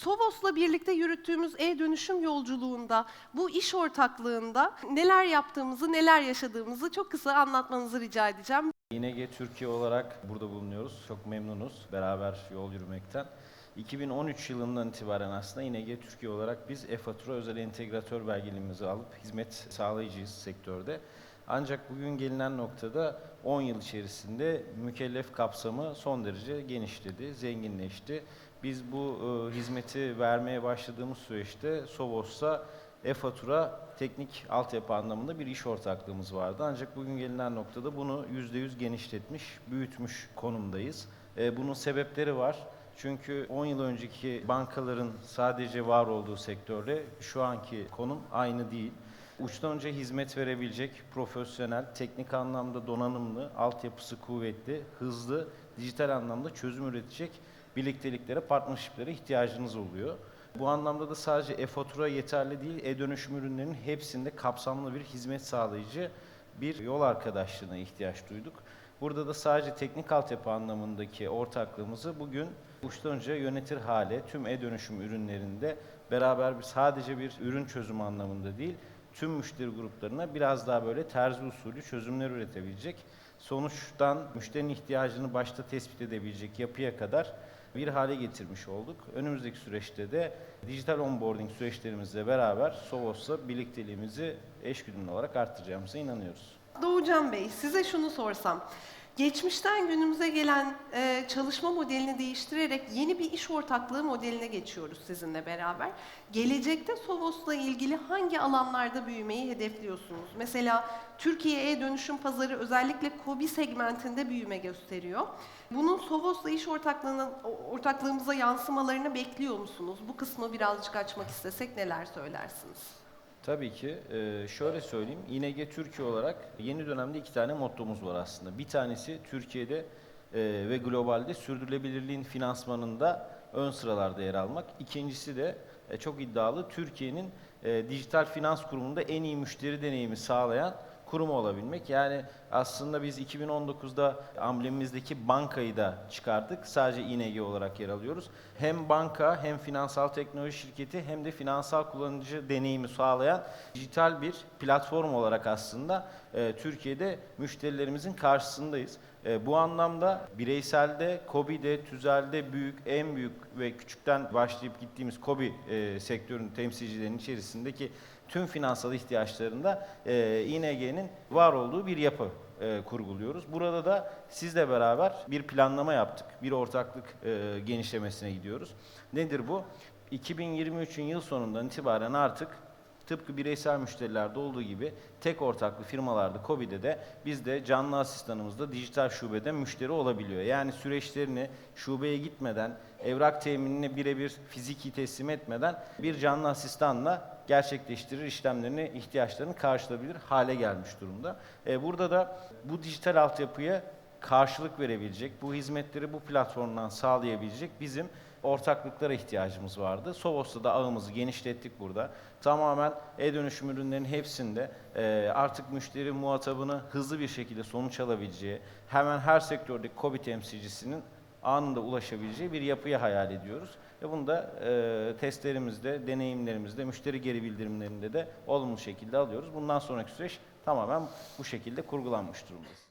Sovos'la birlikte yürüttüğümüz e-dönüşüm yolculuğunda, bu iş ortaklığında neler yaptığımızı, neler yaşadığımızı çok kısa anlatmanızı rica edeceğim. İNG Türkiye olarak burada bulunuyoruz. Çok memnunuz beraber yol yürümekten. 2013 yılından itibaren aslında İNG Türkiye olarak biz e-fatura özel entegratör belgeliğimizi alıp hizmet sağlayıcıyız sektörde. Ancak bugün gelinen noktada 10 yıl içerisinde mükellef kapsamı son derece genişledi, zenginleşti. Biz bu e, hizmeti vermeye başladığımız süreçte Sovos'ta e-fatura teknik altyapı anlamında bir iş ortaklığımız vardı. Ancak bugün gelinen noktada bunu %100 genişletmiş, büyütmüş konumdayız. E, bunun sebepleri var. Çünkü 10 yıl önceki bankaların sadece var olduğu sektörde şu anki konum aynı değil. Uçtan uca hizmet verebilecek, profesyonel, teknik anlamda donanımlı, altyapısı kuvvetli, hızlı, dijital anlamda çözüm üretecek birlikteliklere, partnershiplere ihtiyacınız oluyor. Bu anlamda da sadece e-fatura yeterli değil, e-dönüşüm ürünlerinin hepsinde kapsamlı bir hizmet sağlayıcı bir yol arkadaşlığına ihtiyaç duyduk. Burada da sadece teknik altyapı anlamındaki ortaklığımızı bugün uçtan uca yönetir hale tüm e-dönüşüm ürünlerinde beraber bir sadece bir ürün çözümü anlamında değil, tüm müşteri gruplarına biraz daha böyle terzi usulü çözümler üretebilecek, sonuçtan müşterinin ihtiyacını başta tespit edebilecek yapıya kadar bir hale getirmiş olduk. Önümüzdeki süreçte de dijital onboarding süreçlerimizle beraber Sovos'la birlikteliğimizi eşgüdümlü olarak arttıracağımıza inanıyoruz. Doğucan Bey, size şunu sorsam. Geçmişten günümüze gelen e, çalışma modelini değiştirerek yeni bir iş ortaklığı modeline geçiyoruz sizinle beraber. Gelecekte Sovos'la ilgili hangi alanlarda büyümeyi hedefliyorsunuz? Mesela Türkiye e-dönüşüm pazarı özellikle KOBİ segmentinde büyüme gösteriyor. Bunun Sovos'la iş ortaklığına, ortaklığımıza yansımalarını bekliyor musunuz? Bu kısmı birazcık açmak istesek neler söylersiniz? Tabii ki. Ee, şöyle söyleyeyim. İNG Türkiye olarak yeni dönemde iki tane mottomuz var aslında. Bir tanesi Türkiye'de e, ve globalde sürdürülebilirliğin finansmanında ön sıralarda yer almak. İkincisi de e, çok iddialı Türkiye'nin e, dijital finans kurumunda en iyi müşteri deneyimi sağlayan kurumu olabilmek. Yani aslında biz 2019'da amblemimizdeki bankayı da çıkardık. Sadece İNG olarak yer alıyoruz. Hem banka hem finansal teknoloji şirketi hem de finansal kullanıcı deneyimi sağlayan dijital bir platform olarak aslında e, Türkiye'de müşterilerimizin karşısındayız. E, bu anlamda bireyselde, KOBİ'de, TÜZEL'de büyük, en büyük ve küçükten başlayıp gittiğimiz KOBİ e, sektörünün temsilcilerinin içerisindeki tüm finansal ihtiyaçlarında e, İNG'nin var olduğu bir yapı e, kurguluyoruz. Burada da sizle beraber bir planlama yaptık. Bir ortaklık e, genişlemesine gidiyoruz. Nedir bu? 2023'ün yıl sonundan itibaren artık tıpkı bireysel müşterilerde olduğu gibi tek ortaklı firmalarda COBİ'de de bizde canlı asistanımızda dijital şubede müşteri olabiliyor. Yani süreçlerini şubeye gitmeden, evrak teminini birebir fiziki teslim etmeden bir canlı asistanla gerçekleştirir işlemlerini, ihtiyaçlarını karşılayabilir hale gelmiş durumda. E, burada da bu dijital altyapıya karşılık verebilecek, bu hizmetleri bu platformdan sağlayabilecek bizim ortaklıklara ihtiyacımız vardı. Sovos'ta da ağımızı genişlettik burada. Tamamen e-dönüşüm ürünlerinin hepsinde e, artık müşteri muhatabını hızlı bir şekilde sonuç alabileceği, hemen her sektördeki KOBİ temsilcisinin anında ulaşabileceği bir yapıyı hayal ediyoruz. Ve bunu da e, testlerimizde, deneyimlerimizde, müşteri geri bildirimlerinde de olumlu şekilde alıyoruz. Bundan sonraki süreç tamamen bu şekilde kurgulanmış durumdayız.